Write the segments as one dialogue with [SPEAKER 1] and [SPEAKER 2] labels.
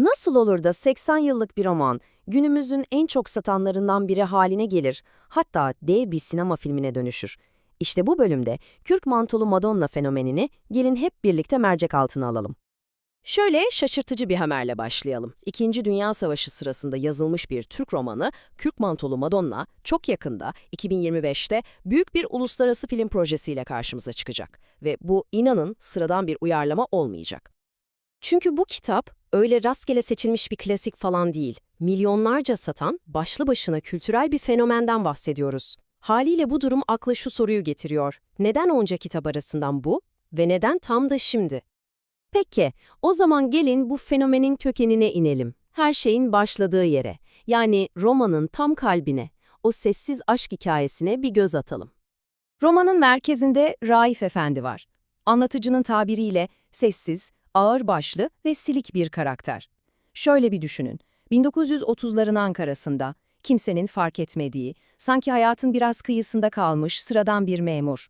[SPEAKER 1] Nasıl olur da 80 yıllık bir roman günümüzün en çok satanlarından biri haline gelir, hatta dev bir sinema filmine dönüşür? İşte bu bölümde Kürk mantolu Madonna fenomenini gelin hep birlikte mercek altına alalım. Şöyle şaşırtıcı bir haberle başlayalım. İkinci Dünya Savaşı sırasında yazılmış bir Türk romanı Kürk Mantolu Madonna çok yakında 2025'te büyük bir uluslararası film projesiyle karşımıza çıkacak. Ve bu inanın sıradan bir uyarlama olmayacak. Çünkü bu kitap öyle rastgele seçilmiş bir klasik falan değil. Milyonlarca satan, başlı başına kültürel bir fenomenden bahsediyoruz. Haliyle bu durum akla şu soruyu getiriyor. Neden onca kitap arasından bu ve neden tam da şimdi? Peki, o zaman gelin bu fenomenin kökenine inelim. Her şeyin başladığı yere, yani romanın tam kalbine, o sessiz aşk hikayesine bir göz atalım.
[SPEAKER 2] Romanın merkezinde Raif Efendi var. Anlatıcının tabiriyle sessiz, ağırbaşlı ve silik bir karakter. Şöyle bir düşünün. 1930'ların Ankara'sında kimsenin fark etmediği, sanki hayatın biraz kıyısında kalmış sıradan bir memur.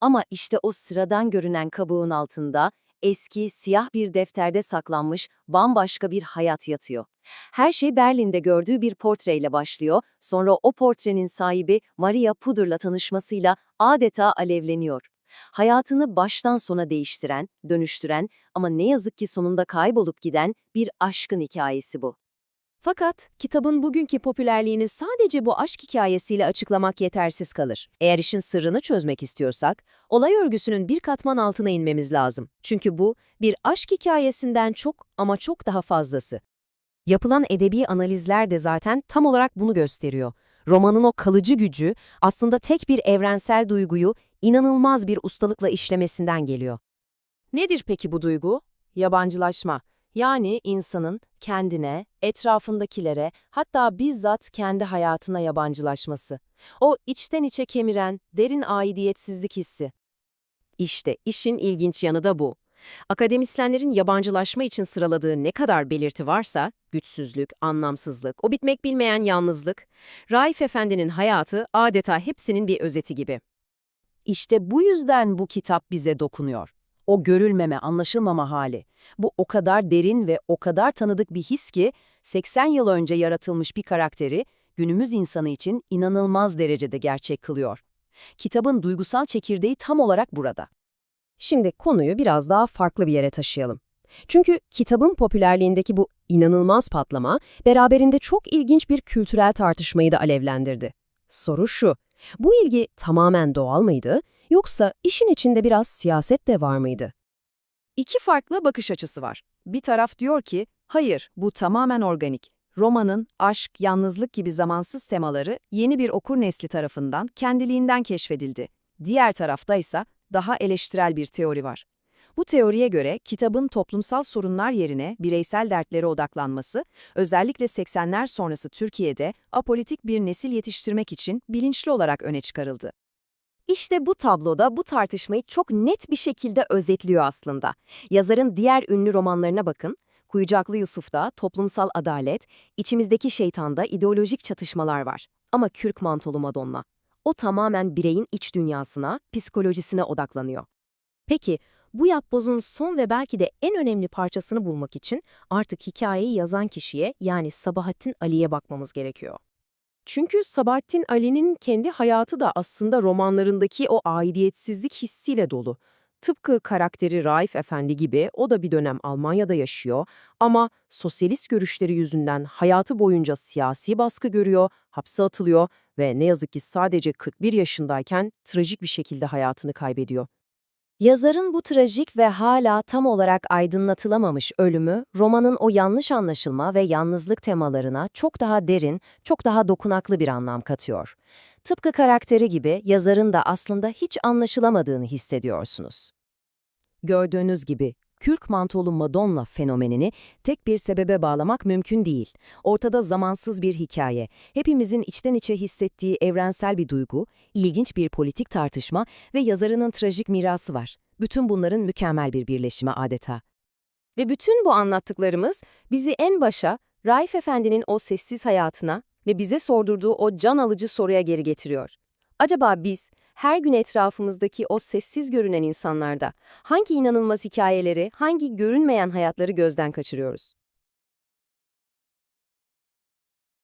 [SPEAKER 1] Ama işte o sıradan görünen kabuğun altında eski, siyah bir defterde saklanmış bambaşka bir hayat yatıyor. Her şey Berlin'de gördüğü bir portreyle başlıyor, sonra o portrenin sahibi Maria Pudur'la tanışmasıyla adeta alevleniyor. Hayatını baştan sona değiştiren, dönüştüren ama ne yazık ki sonunda kaybolup giden bir aşkın hikayesi bu. Fakat kitabın bugünkü popülerliğini sadece bu aşk hikayesiyle açıklamak yetersiz kalır. Eğer işin sırrını çözmek istiyorsak, olay örgüsünün bir katman altına inmemiz lazım. Çünkü bu, bir aşk hikayesinden çok ama çok daha fazlası. Yapılan edebi analizler de zaten tam olarak bunu gösteriyor. Romanın o kalıcı gücü aslında tek bir evrensel duyguyu inanılmaz bir ustalıkla işlemesinden geliyor. Nedir peki bu duygu? Yabancılaşma. Yani insanın kendine, etrafındakilere, hatta bizzat kendi hayatına yabancılaşması. O içten içe kemiren, derin aidiyetsizlik hissi. İşte işin ilginç yanı da bu. Akademisyenlerin yabancılaşma için sıraladığı ne kadar belirti varsa, güçsüzlük, anlamsızlık, o bitmek bilmeyen yalnızlık, Raif Efendi'nin hayatı adeta hepsinin bir özeti gibi.
[SPEAKER 2] İşte bu yüzden bu kitap bize dokunuyor. O görülmeme, anlaşılmama hali. Bu o kadar derin ve o kadar tanıdık bir his ki 80 yıl önce yaratılmış bir karakteri günümüz insanı için inanılmaz derecede gerçek kılıyor. Kitabın duygusal çekirdeği tam olarak burada.
[SPEAKER 1] Şimdi konuyu biraz daha farklı bir yere taşıyalım. Çünkü kitabın popülerliğindeki bu inanılmaz patlama beraberinde çok ilginç bir kültürel tartışmayı da alevlendirdi. Soru şu, bu ilgi tamamen doğal mıydı yoksa işin içinde biraz siyaset de var mıydı?
[SPEAKER 3] İki farklı bakış açısı var. Bir taraf diyor ki, hayır bu tamamen organik. Romanın aşk, yalnızlık gibi zamansız temaları yeni bir okur nesli tarafından kendiliğinden keşfedildi. Diğer tarafta ise daha eleştirel bir teori var. Bu teoriye göre kitabın toplumsal sorunlar yerine bireysel dertlere odaklanması, özellikle 80'ler sonrası Türkiye'de apolitik bir nesil yetiştirmek için bilinçli olarak öne çıkarıldı.
[SPEAKER 1] İşte bu tabloda bu tartışmayı çok net bir şekilde özetliyor aslında. Yazarın diğer ünlü romanlarına bakın. Kuyucaklı Yusuf'ta toplumsal adalet, içimizdeki şeytanda ideolojik çatışmalar var. Ama Kürk Mantolu Madonna. O tamamen bireyin iç dünyasına, psikolojisine odaklanıyor. Peki, bu yapbozun son ve belki de en önemli parçasını bulmak için artık hikayeyi yazan kişiye yani Sabahattin Ali'ye bakmamız gerekiyor. Çünkü Sabahattin Ali'nin kendi hayatı da aslında romanlarındaki o aidiyetsizlik hissiyle dolu. Tıpkı karakteri Raif Efendi gibi o da bir dönem Almanya'da yaşıyor ama sosyalist görüşleri yüzünden hayatı boyunca siyasi baskı görüyor, hapse atılıyor ve ne yazık ki sadece 41 yaşındayken trajik bir şekilde hayatını kaybediyor. Yazarın bu trajik ve hala tam olarak aydınlatılamamış ölümü, romanın o yanlış anlaşılma ve yalnızlık temalarına çok daha derin, çok daha dokunaklı bir anlam katıyor. Tıpkı karakteri gibi yazarın da aslında hiç anlaşılamadığını hissediyorsunuz. Gördüğünüz gibi kürk mantolu Madonna fenomenini tek bir sebebe bağlamak mümkün değil. Ortada zamansız bir hikaye, hepimizin içten içe hissettiği evrensel bir duygu, ilginç bir politik tartışma ve yazarının trajik mirası var. Bütün bunların mükemmel bir birleşimi adeta. Ve bütün bu anlattıklarımız bizi en başa Raif Efendi'nin o sessiz hayatına ve bize sordurduğu o can alıcı soruya geri getiriyor. Acaba biz her gün etrafımızdaki o sessiz görünen insanlarda hangi inanılmaz hikayeleri, hangi görünmeyen hayatları gözden kaçırıyoruz?